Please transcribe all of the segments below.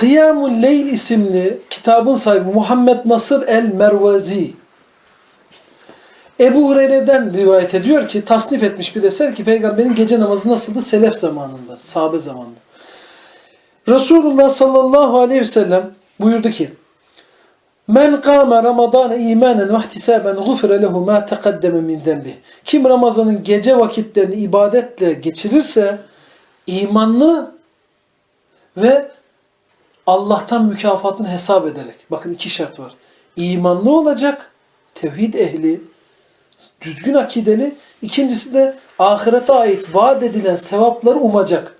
Kıyamul Leyl isimli kitabın sahibi Muhammed Nasır el-Mervazi Ebu Hureyre'den rivayet ediyor ki tasnif etmiş bir eser ki peygamberin gece namazı nasıldı? Selef zamanında, sahabe zamanında. Resulullah sallallahu aleyhi ve sellem buyurdu ki Men kâme Ramazan imanen ve ihtisaben gufire lehu ma teqaddeme min denbi. Kim Ramazan'ın gece vakitlerini ibadetle geçirirse imanlı ve Allah'tan mükafatını hesap ederek. Bakın iki şart var. İmanlı olacak, tevhid ehli, düzgün akideli. İkincisi de ahirete ait vaat edilen sevapları umacak.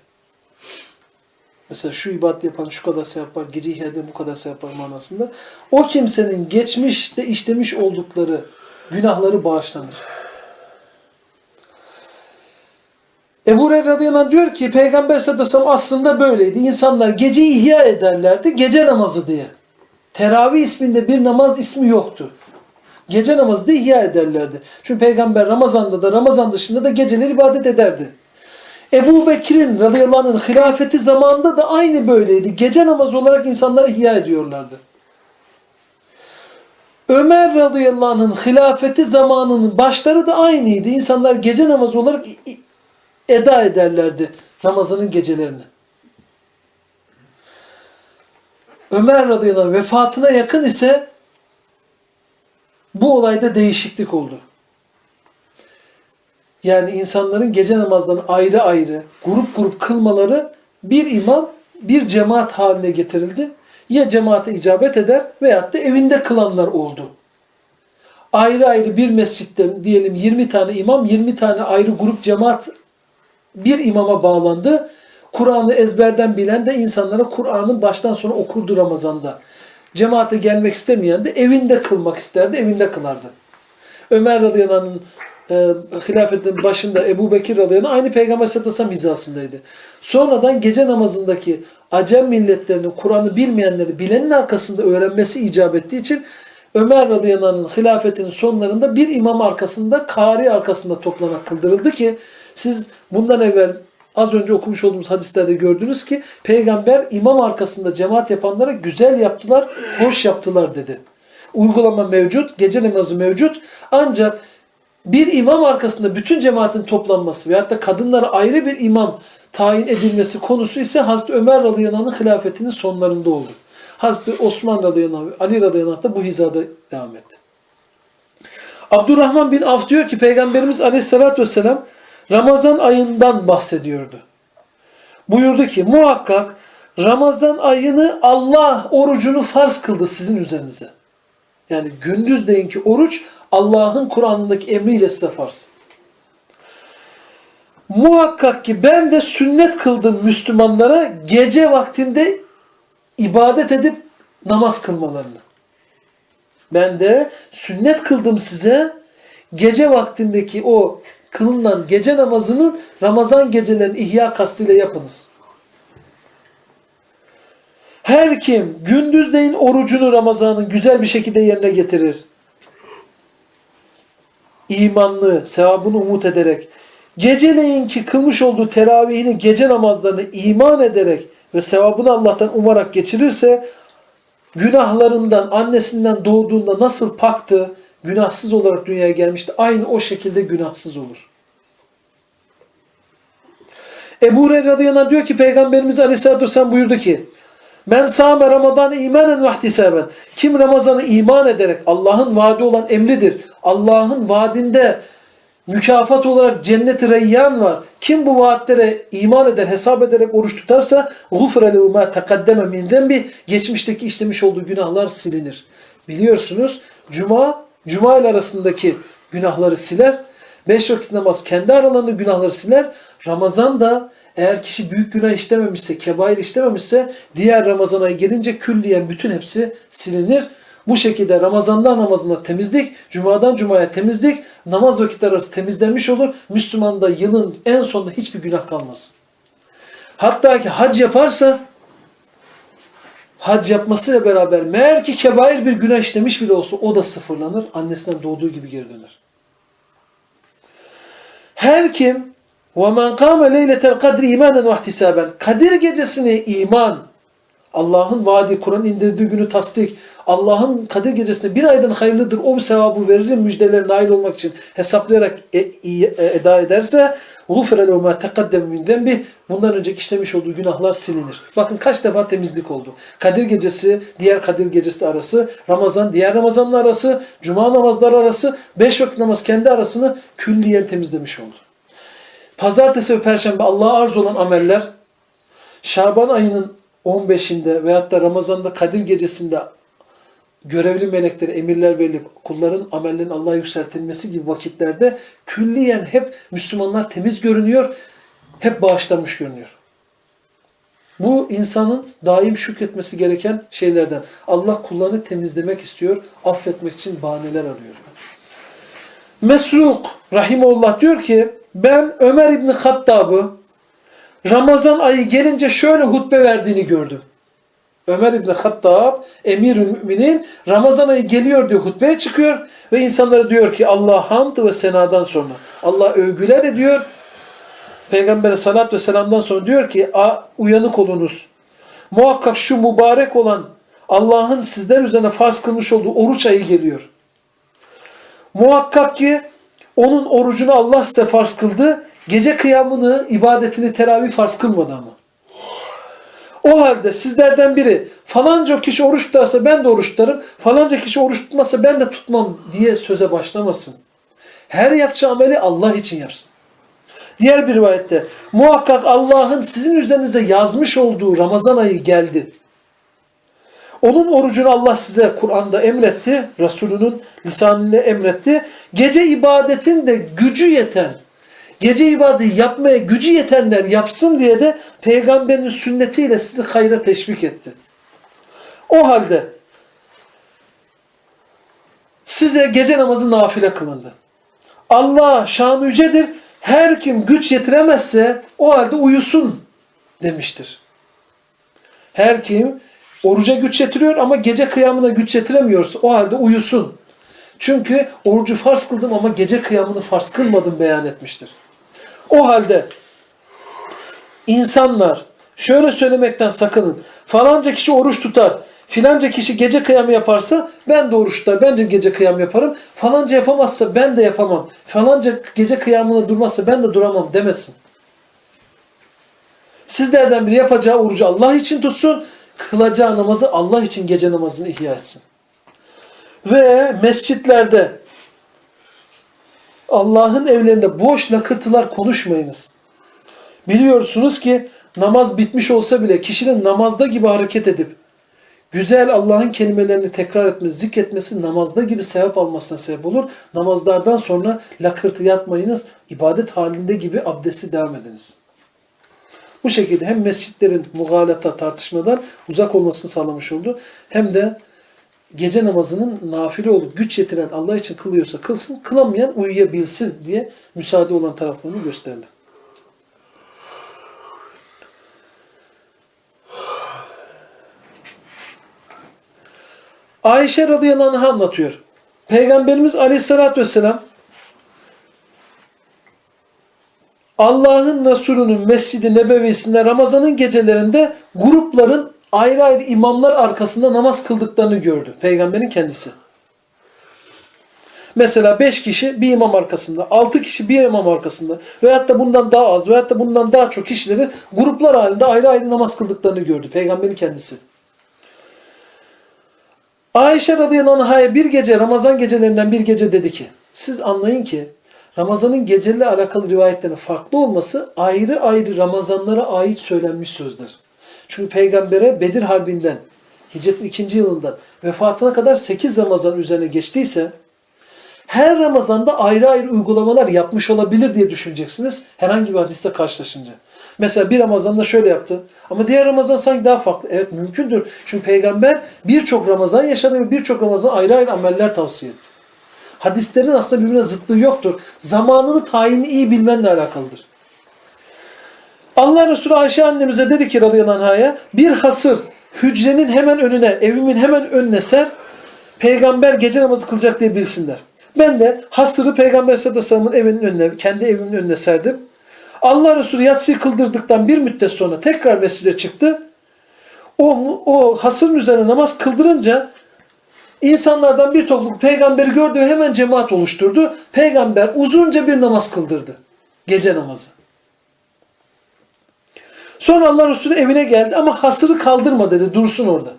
Mesela şu ibadet yapan şu kadar sevap var, gece ihyade bu kadar sevap var manasında. O kimsenin geçmişte işlemiş oldukları günahları bağışlanır. Ebu Hureyre diyor ki Peygamber sallallahu aslında böyleydi. İnsanlar geceyi ihya ederlerdi gece namazı diye. Teravih isminde bir namaz ismi yoktu. Gece namazı da ihya ederlerdi. Çünkü Peygamber Ramazan'da da Ramazan dışında da geceleri ibadet ederdi. Ebu Bekir'in radıyallahu anh'ın hilafeti zamanında da aynı böyleydi. Gece namazı olarak insanları ihya ediyorlardı. Ömer radıyallahu anh'ın hilafeti zamanının başları da aynıydı. İnsanlar gece namazı olarak eda ederlerdi Ramazan'ın gecelerini. Ömer radıyallahu anh vefatına yakın ise bu olayda değişiklik oldu. Yani insanların gece namazlarını ayrı ayrı, grup grup kılmaları bir imam, bir cemaat haline getirildi. Ya cemaate icabet eder veyahut da evinde kılanlar oldu. Ayrı ayrı bir mescitte diyelim 20 tane imam, 20 tane ayrı grup cemaat bir imama bağlandı. Kur'an'ı ezberden bilen de insanlara Kur'an'ın baştan sona okurdu Ramazan'da. Cemaate gelmek istemeyen de evinde kılmak isterdi, evinde kılardı. Ömer radıyallahu anh'ın e, hilafetin başında Ebu Bekir radıyallahu aynı Peygamber sallallahu aleyhi hizasındaydı. Sonradan gece namazındaki Acem milletlerinin Kur'an'ı bilmeyenleri bilenin arkasında öğrenmesi icap ettiği için Ömer radıyallahu anh'ın hilafetinin sonlarında bir imam arkasında, kari arkasında toplanarak kıldırıldı ki siz bundan evvel az önce okumuş olduğumuz hadislerde gördünüz ki peygamber imam arkasında cemaat yapanlara güzel yaptılar, hoş yaptılar dedi. Uygulama mevcut, gece namazı mevcut ancak bir imam arkasında bütün cemaatin toplanması veyahut da kadınlara ayrı bir imam tayin edilmesi konusu ise Hazreti Ömer radıyallahu anh'ın hilafetinin sonlarında oldu. Hazreti Osman radıyallahu anh, Ali radıyallahu da bu hizada devam etti. Abdurrahman bin Avf diyor ki Peygamberimiz aleyhissalatü vesselam Ramazan ayından bahsediyordu. Buyurdu ki muhakkak Ramazan ayını Allah orucunu farz kıldı sizin üzerinize. Yani gündüz deyin ki oruç Allah'ın Kur'an'ındaki emriyle size farz. Muhakkak ki ben de sünnet kıldım Müslümanlara gece vaktinde ibadet edip namaz kılmalarını. Ben de sünnet kıldım size gece vaktindeki o kılınan gece namazının Ramazan gecelerini ihya kastıyla yapınız. Her kim gündüzleyin orucunu Ramazan'ın güzel bir şekilde yerine getirir. imanlı, sevabını umut ederek, geceleyin ki kılmış olduğu teravihini, gece namazlarını iman ederek ve sevabını Allah'tan umarak geçirirse, günahlarından, annesinden doğduğunda nasıl paktı, günahsız olarak dünyaya gelmişti. Aynı o şekilde günahsız olur. Ebu Hureyre radıyallahu diyor ki Peygamberimiz aleyhissalatü vesselam buyurdu ki Men sâme Ramazan'ı imanen vahtisaben. Kim Ramazan'ı iman ederek Allah'ın vaadi olan emridir. Allah'ın vaadinde mükafat olarak cennet-i reyyan var. Kim bu vaatlere iman eder, hesap ederek oruç tutarsa gufre lehu ma takaddeme min geçmişteki işlemiş olduğu günahlar silinir. Biliyorsunuz cuma Cuma ile arasındaki günahları siler. Beş vakit namaz kendi aralarında günahları siler. Ramazan da eğer kişi büyük günah işlememişse, kebair işlememişse diğer Ramazan ayı gelince külliyen bütün hepsi silinir. Bu şekilde Ramazandan Ramazan'a temizlik, Cuma'dan Cuma'ya temizlik, namaz vakitleri arası temizlenmiş olur. Müslüman da yılın en sonunda hiçbir günah kalmaz. Hatta ki hac yaparsa hac yapmasıyla beraber meğer ki kebair bir günah işlemiş bile olsa o da sıfırlanır. Annesinden doğduğu gibi geri döner. Her kim وَمَنْ قَامَ لَيْلَةَ الْقَدْرِ اِيمَانًا وَاحْتِسَابًا Kadir gecesini iman, Allah'ın vaadi, Kur'an indirdiği günü tasdik, Allah'ın Kadir Gecesi'nde bir aydan hayırlıdır, o sevabı veririm müjdelerine nail olmak için hesaplayarak e, iyi, e, eda ederse غُفِرَ لَهُ مَا تَقَدَّمُ مِنْ ذَنْبِهِ Bundan önceki işlemiş olduğu günahlar silinir. Bakın kaç defa temizlik oldu. Kadir Gecesi, diğer Kadir Gecesi arası, Ramazan, diğer Ramazan'ın arası, Cuma namazları arası, beş vakit namaz kendi arasını külliyen temizlemiş oldu. Pazartesi ve Perşembe Allah'a arz olan ameller, Şaban ayının 15'inde veyahut da Ramazan'da Kadir Gecesi'nde görevli meleklere emirler verilip kulların amellerinin Allah'a yükseltilmesi gibi vakitlerde külliyen hep Müslümanlar temiz görünüyor, hep bağışlanmış görünüyor. Bu insanın daim şükretmesi gereken şeylerden. Allah kullarını temizlemek istiyor, affetmek için bahaneler arıyor. Mesruk Rahimullah diyor ki ben Ömer İbni Hattab'ı Ramazan ayı gelince şöyle hutbe verdiğini gördüm. Ömer İbni Hattab, emirül müminin Ramazan ayı geliyor diyor hutbeye çıkıyor ve insanlara diyor ki Allah hamd ve senadan sonra Allah övgüler ediyor. Peygamber'e salat ve selamdan sonra diyor ki uyanık olunuz. Muhakkak şu mübarek olan Allah'ın sizler üzerine farz kılmış olduğu oruç ayı geliyor. Muhakkak ki onun orucunu Allah size farz kıldı. Gece kıyamını, ibadetini teravih farz kılmadı ama. O halde sizlerden biri falanca kişi oruç tutarsa ben de oruç tutarım, falanca kişi oruç tutmazsa ben de tutmam diye söze başlamasın. Her yapacağı ameli Allah için yapsın. Diğer bir rivayette muhakkak Allah'ın sizin üzerinize yazmış olduğu Ramazan ayı geldi. Onun orucunu Allah size Kur'an'da emretti, Resulünün lisanıyla emretti. Gece ibadetin de gücü yeten, gece ibadeti yapmaya gücü yetenler yapsın diye de peygamberin sünnetiyle sizi hayra teşvik etti. O halde size gece namazı nafile kılındı. Allah şanı yücedir. Her kim güç yetiremezse o halde uyusun demiştir. Her kim oruca güç yetiriyor ama gece kıyamına güç yetiremiyorsa o halde uyusun. Çünkü orucu farz kıldım ama gece kıyamını farz kılmadım beyan etmiştir. O halde insanlar şöyle söylemekten sakının. Falanca kişi oruç tutar. Filanca kişi gece kıyamı yaparsa ben de oruç tutar. Bence gece kıyam yaparım. Falanca yapamazsa ben de yapamam. Falanca gece kıyamına durmazsa ben de duramam demesin. Sizlerden biri yapacağı orucu Allah için tutsun. Kılacağı namazı Allah için gece namazını ihya etsin. Ve mescitlerde Allah'ın evlerinde boş lakırtılar konuşmayınız. Biliyorsunuz ki namaz bitmiş olsa bile kişinin namazda gibi hareket edip güzel Allah'ın kelimelerini tekrar etmesi, zikretmesi namazda gibi sevap almasına sebep olur. Namazlardan sonra lakırtı yatmayınız. ibadet halinde gibi abdesti devam ediniz. Bu şekilde hem mescitlerin mugalata tartışmadan uzak olmasını sağlamış oldu. Hem de gece namazının nafile olup güç yetiren Allah için kılıyorsa kılsın, kılamayan uyuyabilsin diye müsaade olan taraflarını gösterdi. Ayşe radıyallahu anh anlatıyor. Peygamberimiz aleyhissalatü vesselam Allah'ın Resulü'nün Mescid-i Ramazan'ın gecelerinde grupların ayrı ayrı imamlar arkasında namaz kıldıklarını gördü. Peygamberin kendisi. Mesela 5 kişi bir imam arkasında, 6 kişi bir imam arkasında veyahut da bundan daha az veyahut da bundan daha çok kişileri gruplar halinde ayrı ayrı namaz kıldıklarını gördü. Peygamberin kendisi. Ayşe radıyallahu anh'a bir gece Ramazan gecelerinden bir gece dedi ki siz anlayın ki Ramazan'ın geceliyle alakalı rivayetlerin farklı olması ayrı ayrı Ramazanlara ait söylenmiş sözler. Çünkü peygambere Bedir Harbi'nden hicretin ikinci yılından vefatına kadar 8 Ramazan üzerine geçtiyse her Ramazan'da ayrı ayrı uygulamalar yapmış olabilir diye düşüneceksiniz herhangi bir hadiste karşılaşınca. Mesela bir Ramazan'da şöyle yaptı ama diğer Ramazan sanki daha farklı. Evet mümkündür. Çünkü peygamber birçok Ramazan yaşadı ve birçok Ramazan ayrı ayrı ameller tavsiye etti. Hadislerin aslında birbirine zıtlığı yoktur. Zamanını tayini iyi bilmenle alakalıdır. Allah Resulü Ayşe annemize dedi ki radıyallahu anh'a bir hasır hücrenin hemen önüne, evimin hemen önüne ser. Peygamber gece namazı kılacak diye bilsinler. Ben de hasırı Peygamber sallallahu evinin önüne, kendi evimin önüne serdim. Allah Resulü yatsıyı kıldırdıktan bir müddet sonra tekrar mescide çıktı. o, o hasırın üzerine namaz kıldırınca insanlardan bir topluluk peygamberi gördü ve hemen cemaat oluşturdu. Peygamber uzunca bir namaz kıldırdı. Gece namazı. Sonra Allah Resulü evine geldi ama hasırı kaldırma dedi. Dursun orada.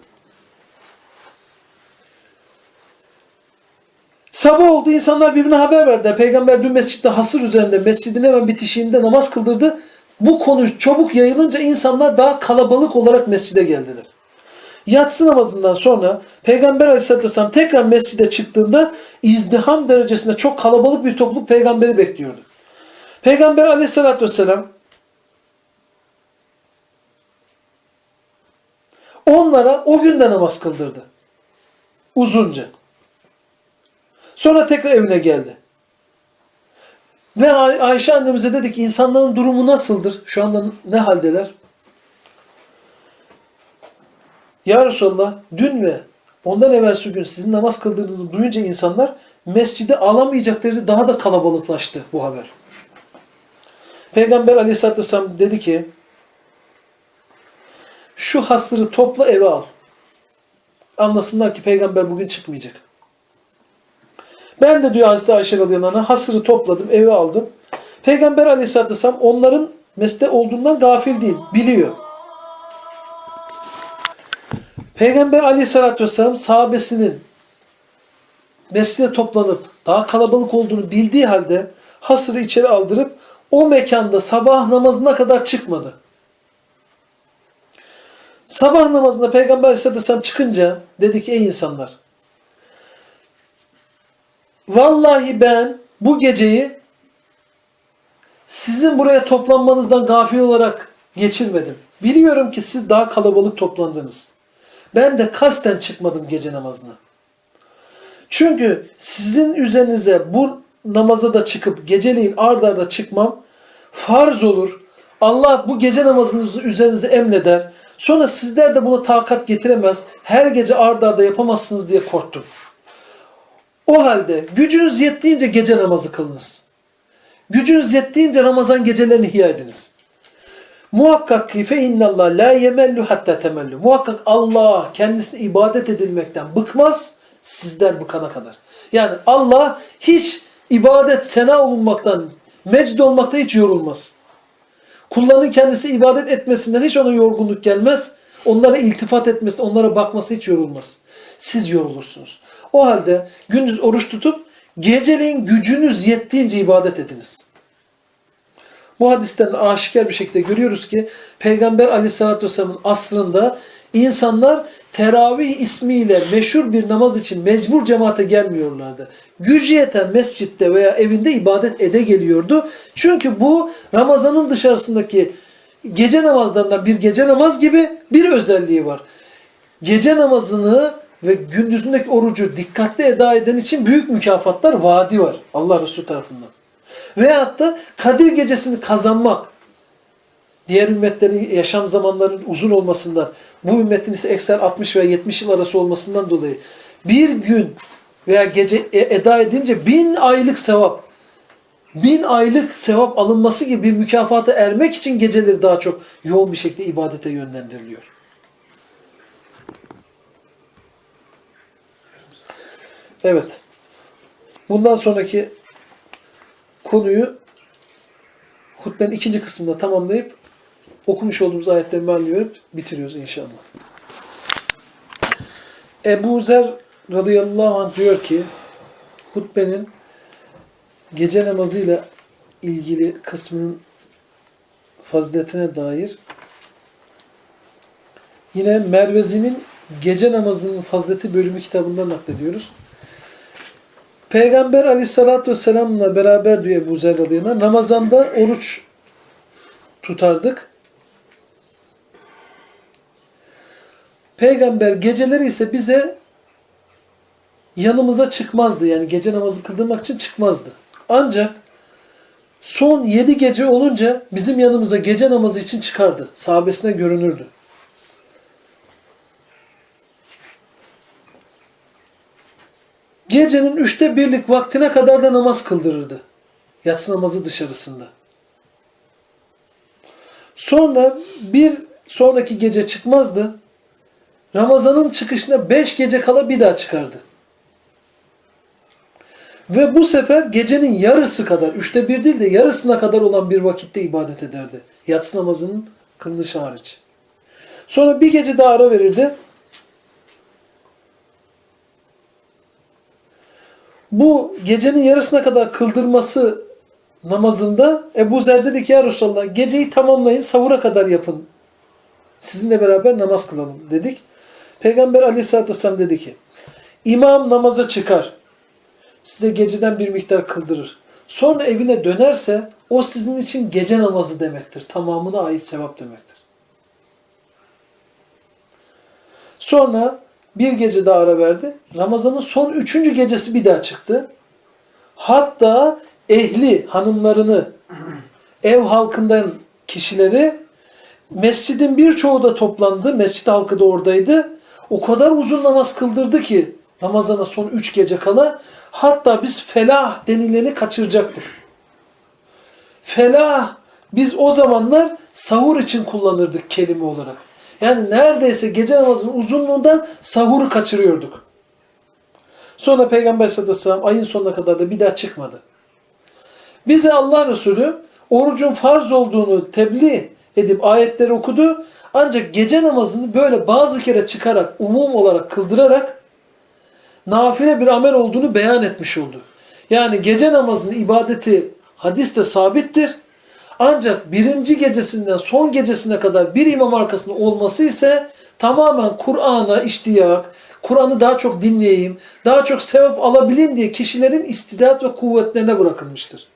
Sabah oldu insanlar birbirine haber verdiler. Peygamber dün mescitte hasır üzerinde mescidin hemen bitişiğinde namaz kıldırdı. Bu konu çabuk yayılınca insanlar daha kalabalık olarak mescide geldiler. Yatsı namazından sonra Peygamber Aleyhisselatü Vesselam tekrar mescide çıktığında izdiham derecesinde çok kalabalık bir topluluk peygamberi bekliyordu. Peygamber Aleyhisselatü Vesselam onlara o günde namaz kıldırdı. Uzunca. Sonra tekrar evine geldi. Ve Ay- Ayşe annemize dedi ki insanların durumu nasıldır? Şu anda ne haldeler? Ya Resulallah dün ve ondan evvelsi gün sizin namaz kıldığınızı duyunca insanlar mescidi alamayacak derecede daha da kalabalıklaştı bu haber. Peygamber aleyhissalatü vesselam dedi ki şu hasırı topla eve al. Anlasınlar ki peygamber bugün çıkmayacak. Ben de diyor Hazreti Ayşe radıyallahu hasırı topladım, eve aldım. Peygamber aleyhissalatü vesselam onların mesle olduğundan gafil değil, biliyor. Peygamber aleyhissalatü vesselam sahabesinin mescide toplanıp daha kalabalık olduğunu bildiği halde hasırı içeri aldırıp o mekanda sabah namazına kadar çıkmadı. Sabah namazında Peygamber aleyhissalatü vesselam çıkınca dedi ki ey insanlar Vallahi ben bu geceyi sizin buraya toplanmanızdan gafil olarak geçirmedim. Biliyorum ki siz daha kalabalık toplandınız. Ben de kasten çıkmadım gece namazına. Çünkü sizin üzerinize bu namaza da çıkıp geceleyin ard arda çıkmam farz olur. Allah bu gece namazınızı üzerinize emreder. Sonra sizler de buna takat getiremez. Her gece ard arda yapamazsınız diye korktum. O halde gücünüz yettiğince gece namazı kılınız. Gücünüz yettiğince Ramazan gecelerini ihya ediniz. Muhakkak ki fe innallah la yemellu hatta temellu. Muhakkak Allah kendisine ibadet edilmekten bıkmaz sizler bıkana kadar. Yani Allah hiç ibadet sena olunmaktan, mecd olmakta hiç yorulmaz. Kullarının kendisi ibadet etmesinden hiç ona yorgunluk gelmez. Onlara iltifat etmesi, onlara bakması hiç yorulmaz. Siz yorulursunuz. O halde gündüz oruç tutup geceleyin gücünüz yettiğince ibadet ediniz. Bu hadisten de aşikar bir şekilde görüyoruz ki Peygamber aleyhissalatü vesselamın asrında insanlar teravih ismiyle meşhur bir namaz için mecbur cemaate gelmiyorlardı. Gücü yeten mescitte veya evinde ibadet ede geliyordu. Çünkü bu Ramazan'ın dışarısındaki gece namazlarından bir gece namaz gibi bir özelliği var. Gece namazını ve gündüzündeki orucu dikkatli eda eden için büyük mükafatlar vaadi var Allah Resulü tarafından. Veyahut da Kadir gecesini kazanmak, diğer ümmetlerin yaşam zamanlarının uzun olmasından, bu ümmetin ise ekser 60 veya 70 yıl arası olmasından dolayı bir gün veya gece e- eda edince bin aylık sevap, bin aylık sevap alınması gibi bir mükafata ermek için geceleri daha çok yoğun bir şekilde ibadete yönlendiriliyor. Evet. Bundan sonraki konuyu hutbenin ikinci kısmında tamamlayıp okumuş olduğumuz ayetleri mealini verip bitiriyoruz inşallah. Ebu Zer radıyallahu anh diyor ki hutbenin gece namazıyla ilgili kısmının faziletine dair yine Mervezi'nin Gece Namazının Fazileti bölümü kitabından naklediyoruz. Peygamber aleyhissalatü vesselamla beraber diyor Ebu Zer anh, Ramazan'da oruç tutardık. Peygamber geceleri ise bize yanımıza çıkmazdı. Yani gece namazı kıldırmak için çıkmazdı. Ancak son yedi gece olunca bizim yanımıza gece namazı için çıkardı. Sahabesine görünürdü. Gecenin üçte birlik vaktine kadar da namaz kıldırırdı. Yatsı namazı dışarısında. Sonra bir sonraki gece çıkmazdı. Ramazan'ın çıkışına 5 gece kala bir daha çıkardı. Ve bu sefer gecenin yarısı kadar, üçte bir değil de yarısına kadar olan bir vakitte ibadet ederdi. Yatsı namazının kılınışı hariç. Sonra bir gece daha ara verirdi. Bu gecenin yarısına kadar kıldırması namazında Ebu Zer dedi ki ya Resulallah geceyi tamamlayın sahura kadar yapın. Sizinle beraber namaz kılalım dedik. Peygamber aleyhissalatü vesselam dedi ki İmam namaza çıkar. Size geceden bir miktar kıldırır. Sonra evine dönerse o sizin için gece namazı demektir. Tamamına ait sevap demektir. Sonra bir gece daha ara verdi. Ramazan'ın son üçüncü gecesi bir daha çıktı. Hatta ehli hanımlarını, ev halkından kişileri mescidin birçoğu da toplandı. Mescid halkı da oradaydı. O kadar uzun namaz kıldırdı ki Ramazan'a son üç gece kala hatta biz felah denileni kaçıracaktık. Felah biz o zamanlar sahur için kullanırdık kelime olarak. Yani neredeyse gece namazının uzunluğundan sahuru kaçırıyorduk. Sonra Peygamber sallallahu aleyhi ve sellem ayın sonuna kadar da bir daha çıkmadı. Bize Allah Resulü orucun farz olduğunu tebliğ edip ayetleri okudu. Ancak gece namazını böyle bazı kere çıkarak, umum olarak kıldırarak nafile bir amel olduğunu beyan etmiş oldu. Yani gece namazının ibadeti hadiste sabittir. Ancak birinci gecesinden son gecesine kadar bir imam arkasında olması ise tamamen Kur'an'a iştiyak, Kur'an'ı daha çok dinleyeyim, daha çok sevap alabileyim diye kişilerin istidat ve kuvvetlerine bırakılmıştır.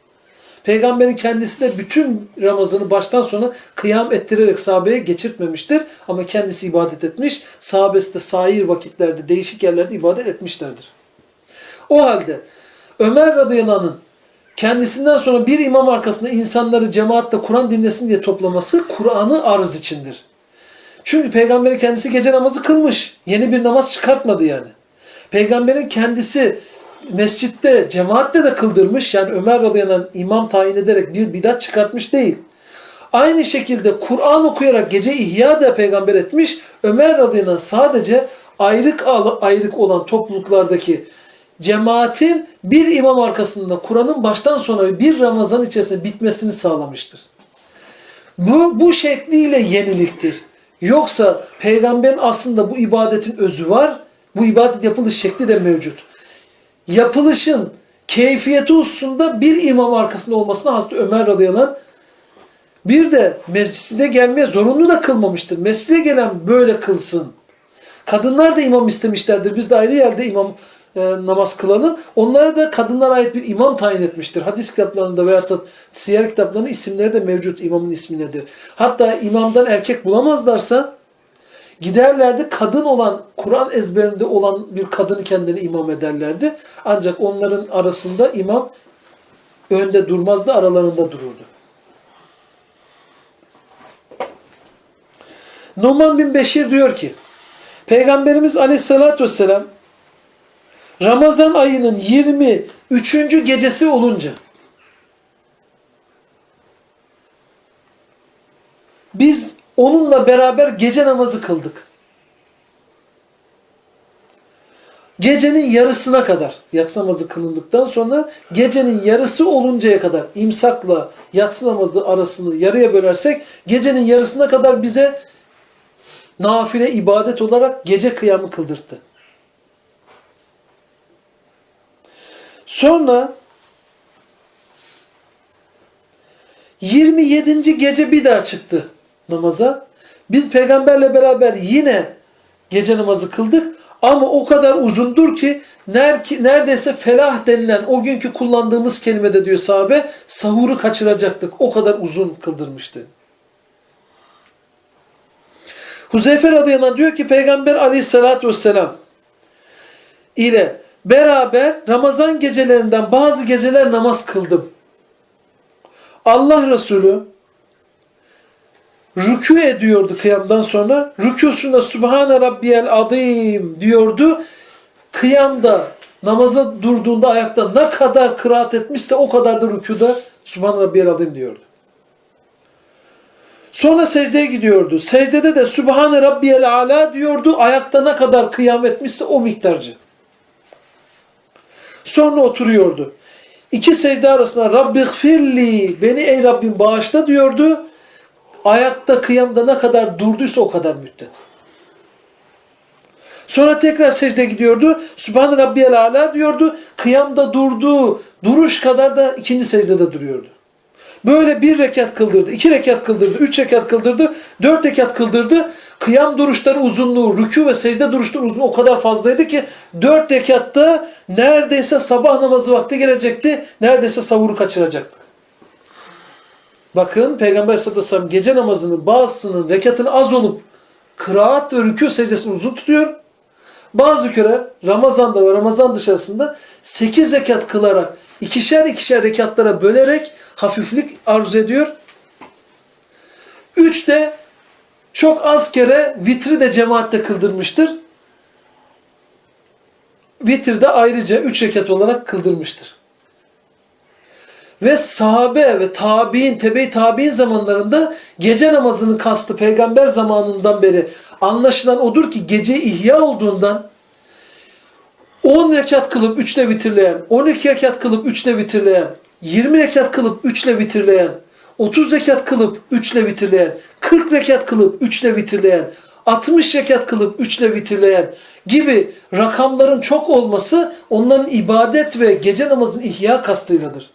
Peygamberin kendisi de bütün Ramazan'ı baştan sona kıyam ettirerek sahabeye geçirtmemiştir. Ama kendisi ibadet etmiş. Sahabesi de sair vakitlerde, değişik yerlerde ibadet etmişlerdir. O halde Ömer radıyallahu anh'ın kendisinden sonra bir imam arkasında insanları cemaatle Kur'an dinlesin diye toplaması Kur'an'ı arz içindir. Çünkü peygamberin kendisi gece namazı kılmış. Yeni bir namaz çıkartmadı yani. Peygamberin kendisi mescitte, cemaatle de kıldırmış. Yani Ömer radıyallahu imam tayin ederek bir bidat çıkartmış değil. Aynı şekilde Kur'an okuyarak gece ihya da peygamber etmiş. Ömer radıyallahu sadece ayrık ayrık olan topluluklardaki cemaatin bir imam arkasında Kur'an'ın baştan sona bir Ramazan içerisinde bitmesini sağlamıştır. Bu, bu şekliyle yeniliktir. Yoksa peygamberin aslında bu ibadetin özü var. Bu ibadet yapılış şekli de mevcut. Yapılışın keyfiyeti hususunda bir imam arkasında olmasına Hazreti Ömer radıyallahu bir de mescide gelmeye zorunlu da kılmamıştır. Mescide gelen böyle kılsın. Kadınlar da imam istemişlerdir. Biz de ayrı yerde imam e, namaz kılalım. Onlara da kadınlara ait bir imam tayin etmiştir. Hadis kitaplarında veyahut da siyer kitaplarında isimleri de mevcut imamın ismi. Hatta imamdan erkek bulamazlarsa giderlerdi kadın olan, Kur'an ezberinde olan bir kadını kendini imam ederlerdi. Ancak onların arasında imam önde durmazdı, aralarında dururdu. Numan bin Beşir diyor ki, Peygamberimiz aleyhissalatü vesselam Ramazan ayının 23. gecesi olunca biz onunla beraber gece namazı kıldık. Gecenin yarısına kadar yatsı namazı kılındıktan sonra gecenin yarısı oluncaya kadar imsakla yatsı namazı arasını yarıya bölersek gecenin yarısına kadar bize nafile ibadet olarak gece kıyamı kıldırttı. Sonra 27. gece bir daha çıktı namaza. Biz peygamberle beraber yine gece namazı kıldık ama o kadar uzundur ki neredeyse felah denilen o günkü kullandığımız kelimede diyor sahabe sahuru kaçıracaktık. O kadar uzun kıldırmıştı. Huzeyfe radıyallahu anh diyor ki Peygamber aleyhissalatü vesselam ile beraber Ramazan gecelerinden bazı geceler namaz kıldım. Allah Resulü rükû ediyordu kıyamdan sonra. Rükûsunda Subhane Rabbiyel Adim diyordu. Kıyamda namaza durduğunda ayakta ne kadar kıraat etmişse o kadar da rükuda Subhane Rabbiyel Adim diyordu. Sonra secdeye gidiyordu. Secdede de Sübhane Rabbiyel Ala diyordu. Ayakta ne kadar kıyam etmişse o miktarcı. Sonra oturuyordu. İki secde arasında Rabbi gfirli beni ey Rabbim bağışla diyordu. Ayakta kıyamda ne kadar durduysa o kadar müddet. Sonra tekrar secde gidiyordu. Sübhane Rabbiyel Ala diyordu. Kıyamda durduğu duruş kadar da ikinci secdede duruyordu. Böyle bir rekat kıldırdı, iki rekat kıldırdı, üç rekat kıldırdı, dört rekat kıldırdı. Kıyam duruşları uzunluğu, rükû ve secde duruşları uzunluğu o kadar fazlaydı ki dört rekatta neredeyse sabah namazı vakti gelecekti, neredeyse savuru kaçıracaktık. Bakın Peygamber sallallahu gece namazının bazısının rekatını az olup kıraat ve rükû secdesini uzun tutuyor. Bazı kere Ramazan'da ve Ramazan dışarısında 8 rekat kılarak ikişer ikişer rekatlara bölerek hafiflik arzu ediyor. 3 de çok az kere vitri de cemaatte kıldırmıştır. Vitir de ayrıca 3 rekat olarak kıldırmıştır. Ve sahabe ve tabi'in, tebe-i tabi'in zamanlarında gece namazının kastı peygamber zamanından beri anlaşılan odur ki gece ihya olduğundan 10 rekat kılıp 3 ile bitirleyen, 12 rekat kılıp 3 ile bitirleyen, 20 rekat kılıp 3 ile bitirleyen, 30 rekat kılıp 3 ile bitirleyen, 40 rekat kılıp 3 ile bitirleyen, 60 rekat kılıp 3 ile bitirleyen gibi rakamların çok olması onların ibadet ve gece namazın ihya kastıyladır.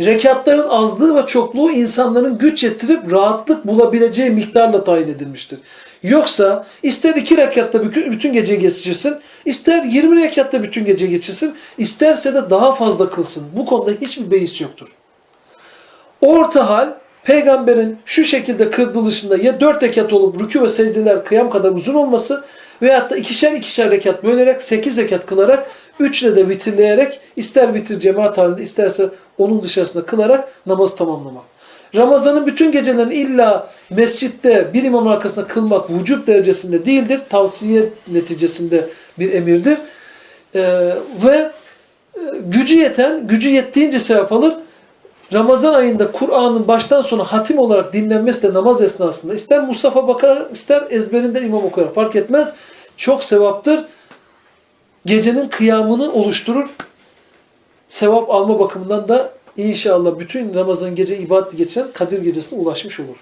Rekatların azlığı ve çokluğu insanların güç yetirip rahatlık bulabileceği miktarla tayin edilmiştir. Yoksa ister iki rekatta bütün, gece geçirsin, ister 20 rekatta bütün gece geçirsin, isterse de daha fazla kılsın. Bu konuda hiçbir beis yoktur. Orta hal peygamberin şu şekilde kırdılışında ya 4 rekat olup rükû ve secdeler kıyam kadar uzun olması veyahut da ikişer ikişer rekat bölerek 8 rekat kılarak 3 ile de vitirleyerek ister vitir cemaat halinde isterse onun dışarısında kılarak namazı tamamlamak. Ramazanın bütün gecelerini illa mescitte bir imam arkasında kılmak vücut derecesinde değildir. Tavsiye neticesinde bir emirdir. Ee, ve e, gücü yeten, gücü yettiğince sevap alır. Ramazan ayında Kur'an'ın baştan sona hatim olarak dinlenmesi de namaz esnasında ister Mustafa bakar ister ezberinden imam okuyar fark etmez. Çok sevaptır. Gecenin kıyamını oluşturur. Sevap alma bakımından da inşallah bütün Ramazan gece ibadet geçen Kadir gecesine ulaşmış olur.